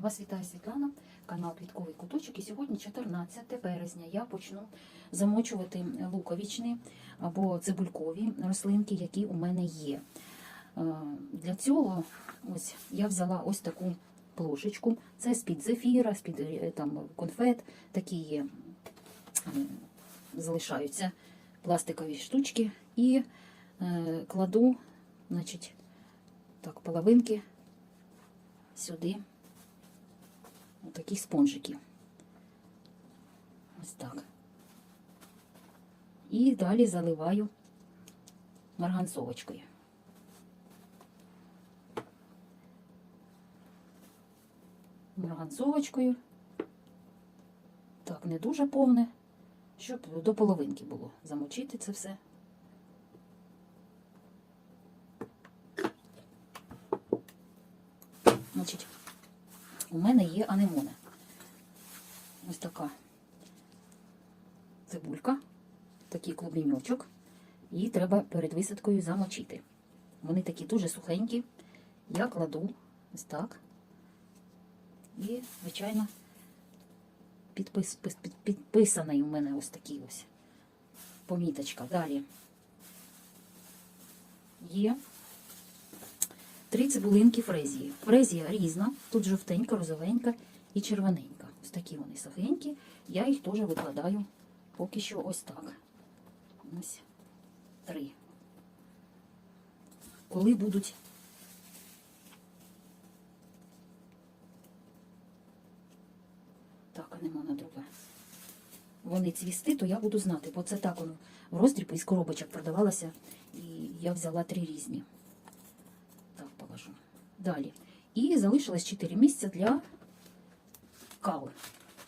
Вас вітає Світлана, канал Квітковий куточок. І сьогодні, 14 березня, я почну замочувати луковичні або цибулькові рослинки, які у мене є. Е, Для цього ось я взяла ось таку плошечку. Це з-під зефіра, з-під е, конфет, такі є, залишаються пластикові штучки. І е, кладу, значить, так, половинки сюди такі спонжики. Ось так. І далі заливаю марганцовочкою. Марганцовочкою. Так, не дуже повне, щоб до половинки було замочити це все. Значить, у мене є анемони. Ось така цибулька, такий клубнячок. Її треба перед висадкою замочити. Вони такі дуже сухенькі. Я кладу ось так. І, звичайно, підпис, пис- під, підписаний у мене ось такий ось поміточка. Далі є Три цибулинки фрезії. Фрезія різна, тут жовтенька, розовенька і червоненька. Ось такі вони сухенькі. Я їх теж викладаю поки що ось так. Ось три. Коли будуть так, а нема на друге. Вони цвісти, то я буду знати, бо це так воно в роздріб із коробочок продавалося, і я взяла три різні. Далі. І залишилось 4 місця для кави.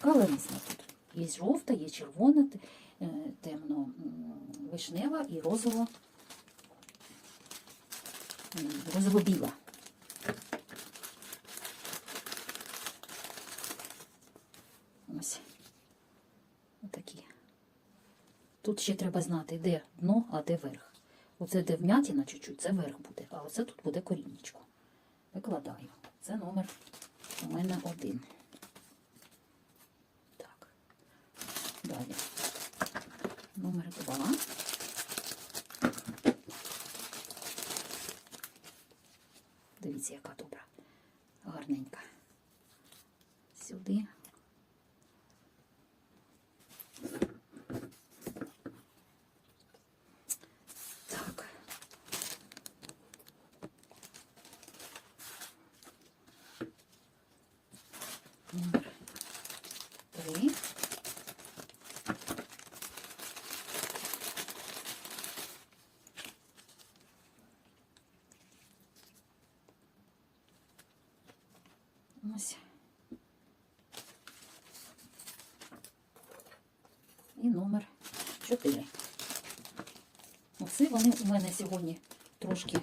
Кава різна тут. Є жовта, є червона, е, темно вишнева і розово розово біла. Ось. Отакі. Тут ще треба знати, де дно, а де верх. Оце де вмятіна чуть-чуть, це верх буде, а оце тут буде коріннячко. Викладаю. Це номер у мене один. Так. Далі. Номер два. Дивіться, яка добра. Гарненька. Сюди. Так. Номер три. Ось. І номер 4. Оце вони у мене сьогодні трошки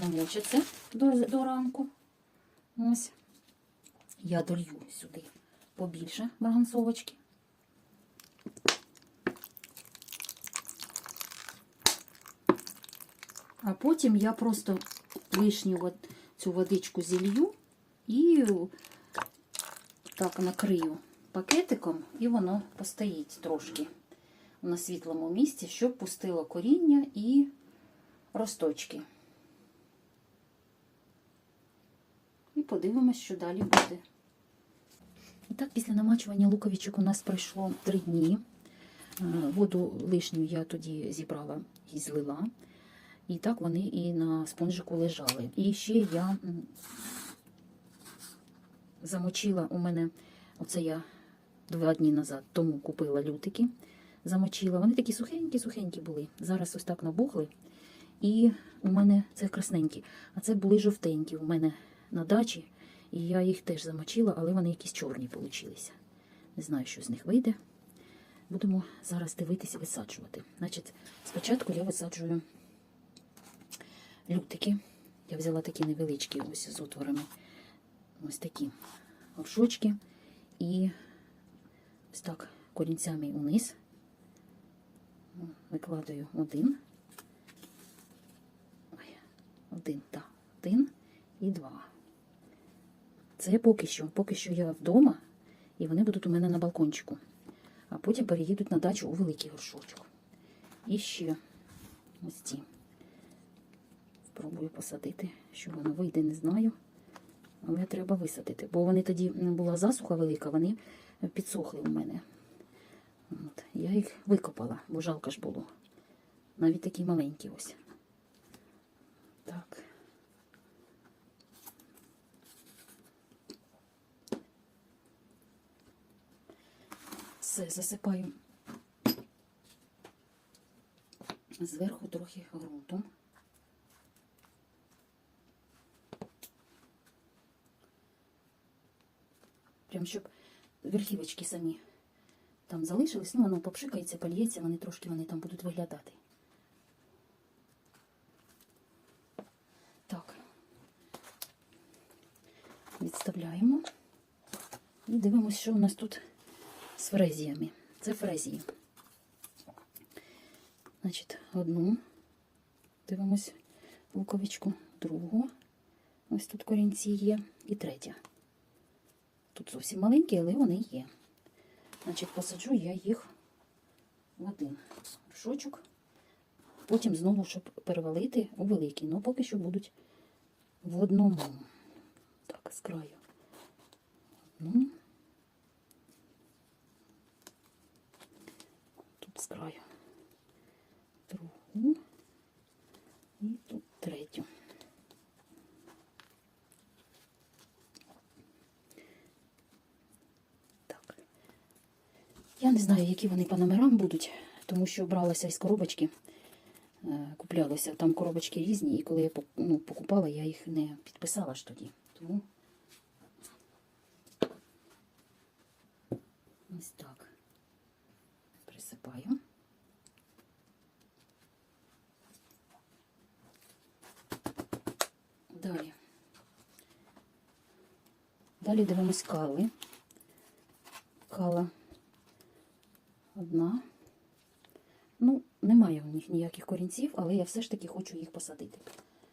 намочаться до, до ранку. Ось. Я долью сюди побільше марганцовочки. А потім я просто лишню цю водичку зілью і так накрию пакетиком, і воно постоїть трошки на світлому місці, щоб пустило коріння і росточки. І подивимось, що далі буде. І так, після намачування луковичок у нас пройшло три дні. Е, Воду лишню я тоді зібрала і злила. І так вони і на спонжику лежали. І ще я замочила у мене, оце я два дні назад тому купила лютики. Замочила. Вони такі сухенькі-сухенькі були. Зараз ось так набухли. І у мене це красненькі. А це були жовтенькі у мене на дачі. І я їх теж замочила, але вони якісь чорні получилися. Не знаю, що з них вийде. Будемо зараз дивитися висаджувати. Значить, спочатку я висаджую лютики. Я взяла такі невеличкі ось з отворами. Ось такі горшочки. І ось так корінцями униз. Викладаю один. Один, так, один і два. Це поки що. Поки що я вдома, і вони будуть у мене на балкончику. А потім переїдуть на дачу у великий горшочок. І ще ось ці. Спробую посадити. Що воно вийде, не знаю. Але треба висадити. Бо вони тоді була засуха велика, вони підсохли у мене. От. Я їх викопала, бо жалко ж було. Навіть такі маленькі ось. Так. Все, засипаю зверху трохи ґрунтом. Прям щоб верхівочки самі там залишились, ну воно попшикається, польється, вони трошки вони там будуть виглядати. Так. Відставляємо. І дивимося, що у нас тут з фрезіями. Це фрезії. Значить, одну дивимось луковичку, другу. Ось тут корінці є. І третя. Тут зовсім маленькі, але вони є. Значить, посаджу я їх в один горшочок. Потім знову, щоб перевалити у великий. Ну, поки що будуть в одному. Так, з краю. Одну. Тут з краю. Другу. І тут третю. Так. Я не знаю, які вони по номерам будуть, тому що бралася із коробочки, е, куплялося. Там коробочки різні, і коли я ну, покупала, я їх не підписала ж тоді. Тому ось так. Присипаю. Далі. Далі дивимось кали. Кала одна. Ну, немає в них ніяких корінців, але я все ж таки хочу їх посадити.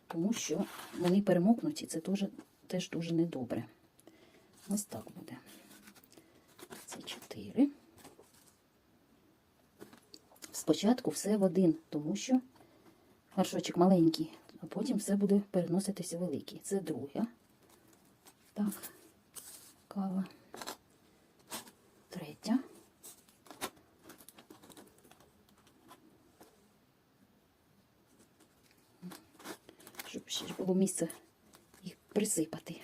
Тому що вони перемокнуть, і це теж, теж дуже недобре. Ось так буде. Це чотири. Спочатку все в один, тому що горшочок маленький, а потім все буде переноситися великий. Це друга. Так, кава. Третя. Щоб ще було місце їх присипати.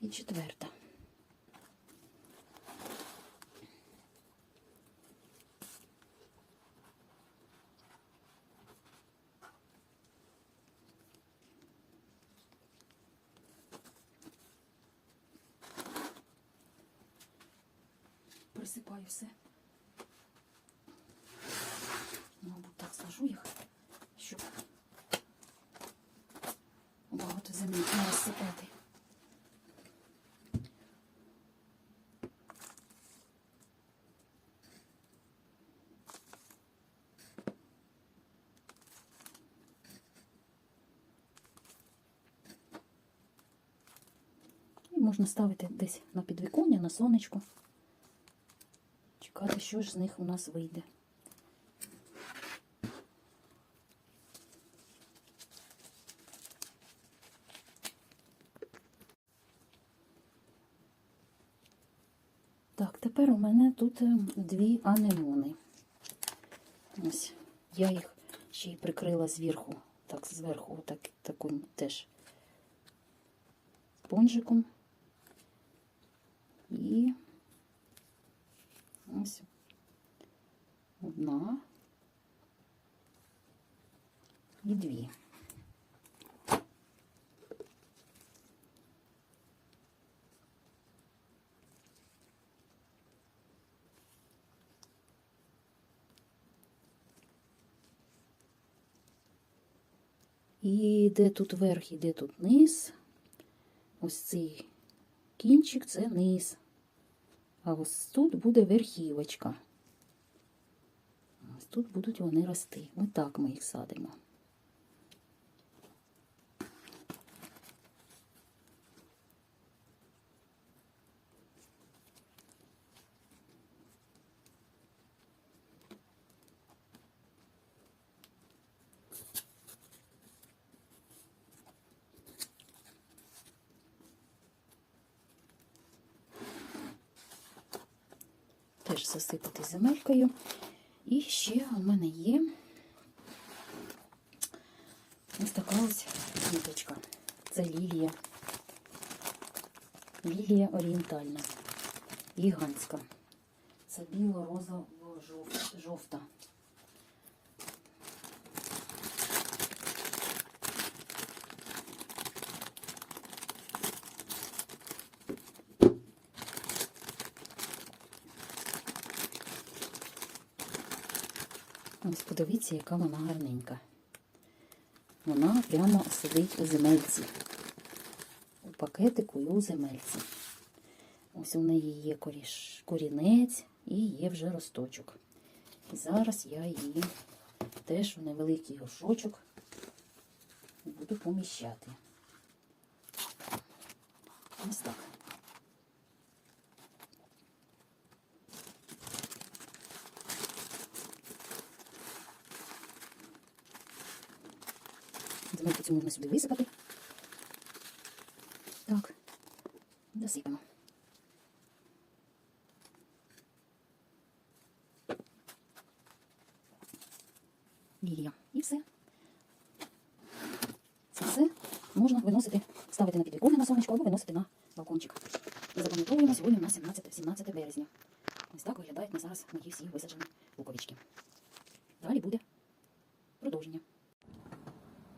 І четверта. Присипаю все. Мабуть, так сложу їх, щоб багато землі не. І можна ставити десь на підвіконня, на сонечко. Чекати, що ж з них у нас вийде. Так, тепер у мене тут е, дві анемони. Ось я їх ще й прикрила зверху, так зверху, так, таким теж спонжиком. І ось одна і дві. І де тут верх, і де тут низ. Ось цей кінчик це низ. А ось тут буде верхівочка. Ось тут будуть вони рости. Ось так ми їх садимо. теж засипати земелькою. І ще у мене є ось така ось квіточка. Це лілія. Лілія орієнтальна, гігантська. Це біло-розово-жовта. Ось подивіться, яка вона гарненька. Вона прямо сидить у земельці. У пакетику і у земельці. Ось у неї є коріш, корінець і є вже росточок. І зараз я її теж у невеликий горшочок буду поміщати. Ось так. Давайте цю можна сюди висипати. Так, досипемо. Лілія. І все. Це все можна виносити, ставити на підвіконня на сонечко або виносити на балкончик. І запам'ятовуємо, сьогодні у нас 17, 17 березня. Ось так виглядають на зараз мої всі висаджені луковички. Далі буде продовження.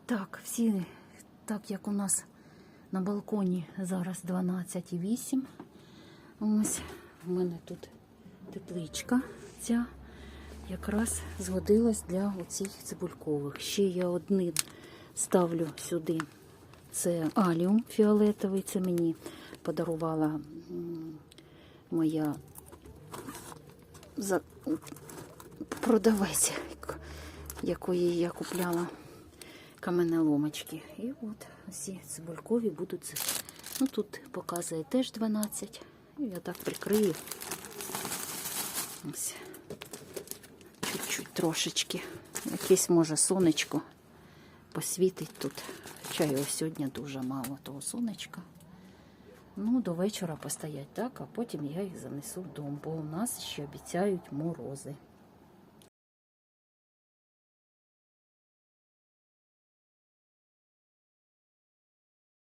Так, всі, так як у нас на балконі зараз 12,8. Ось у мене тут тепличка ця якраз згодилась для оцих цибулькових. Ще я один ставлю сюди. Це аліум фіолетовий. Це мені подарувала моя продавець, якої я купляла каменеломочки. І от всі цибулькові будуть. Ну тут показує теж 12. І я так прикрию. Чуть-чуть трошечки. Якесь може сонечко посвітить тут. Хоча його сьогодні дуже мало того сонечка. Ну, до вечора постоять так, а потім я їх занесу вдома, бо у нас ще обіцяють морози.